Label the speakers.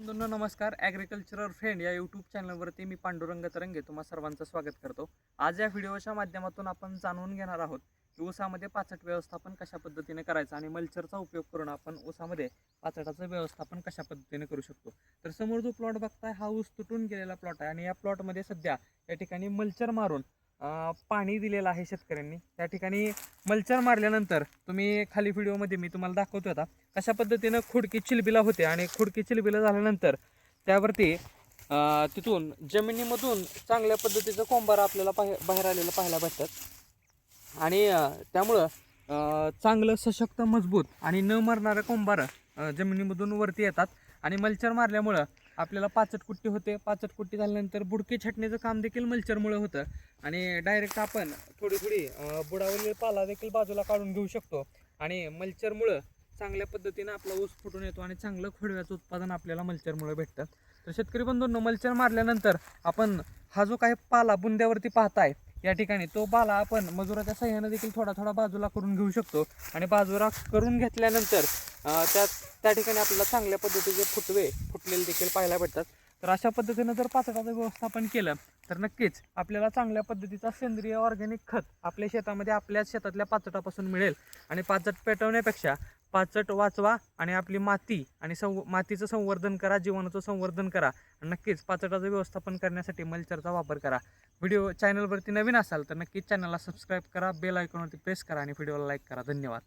Speaker 1: बंधूंनो नमस्कार. Agricultural friend या YouTube चॅनलवरती मी पांडुरंग तरंगे तुम्हा सर्वांचं स्वागत करतो. आज या व्हिडिओच्या माध्यमातून आपण जाणून घेणार आहोत की ऊसामध्ये पाचट व्यवस्थापन कशा पद्धतीने करायचं आणि मल्चरचा उपयोग करून आपण ऊसामध्ये पाचटाचं व्यवस्थापन कशा पद्धतीने करू शकतो. तर समोर जो प्लॉट बघताय हा ऊस तुटून गेलेला प्लॉट आहे आणि या प्लॉटमध्ये सध्या या ठिकाणी मल्चर मारून पाणी दिलेलं आहे शेतकऱ्यांनी. त्या ठिकाणी मल्चर मारल्यानंतर तुम्ही खाली व्हिडिओमध्ये मी तुम्हाला दाखवतो आता कशा पद्धतीनं खुडकी चिलबिला होते आणि खुडकी चिलबिला झाल्यानंतर त्यावरती तिथून जमिनीमधून चांगल्या पद्धतीचं कोंबारा आपल्याला पाह बाहेर आलेलं पाहायला भेटतात. आणि त्यामुळं चांगलं सशक्त मजबूत आणि न मरणारं कोंबारं जमिनीमधून वरती येतात. आणि मल्चर मारल्यामुळं आपल्याला पाचट कुट्टी होते. पाचट कुट्टी झाल्यानंतर बुडके छटण्याचं काम देखील मल्चरमुळे होतं. आणि डायरेक्ट आपण थोडी थोडी बुडावरील पाला देखील बाजूला काढून घेऊ शकतो. आणि मल्चरमुळं चांगल्या पद्धतीनं आपला ऊस फुटून येतो आणि चांगलं खोडव्याचं उत्पादन आपल्याला मल्चरमुळे भेटतं. तर शेतकरी बंधूंनो मल्चर मारल्यानंतर आपण हा जो काही पाला बुंद्यावरती पाहताय या ठिकाणी तो बाला आपण मजुराच्या सहाय्यानं देखील थोडा थोडा बाजूला करून घेऊ शकतो. आणि बाजूला करून घेतल्यानंतर त्या त्या ठिकाणी आपल्याला चांगल्या पद्धतीचे फुटवे फुटलेले देखील पाहायला भेटतात. तर अशा पद्धतीनं जर पाचटाचं व्यवस्थापन केलं तर नक्कीच आपल्याला चांगल्या पद्धतीचा सेंद्रिय ऑर्गॅनिक खत आपल्या शेतामध्ये आपल्याच शेतातल्या पाचटापासून मिळेल. आणि पाचट पेटवण्यापेक्षा पाचट वाचवा आणि आपली माती आणि संव मातीचं संवर्धन करा जीवनाचं संवर्धन करा. आणि नक्कीच पाचटाचं व्यवस्थापन करण्यासाठी मल्चरचा वापर करा. व्हिडिओ चॅनलवरती नवीन असाल तर नक्कीच चॅनलला सबस्क्राईब करा बेल आयकॉनवरती प्रेस करा आणि व्हिडिओला लाईक करा. धन्यवाद.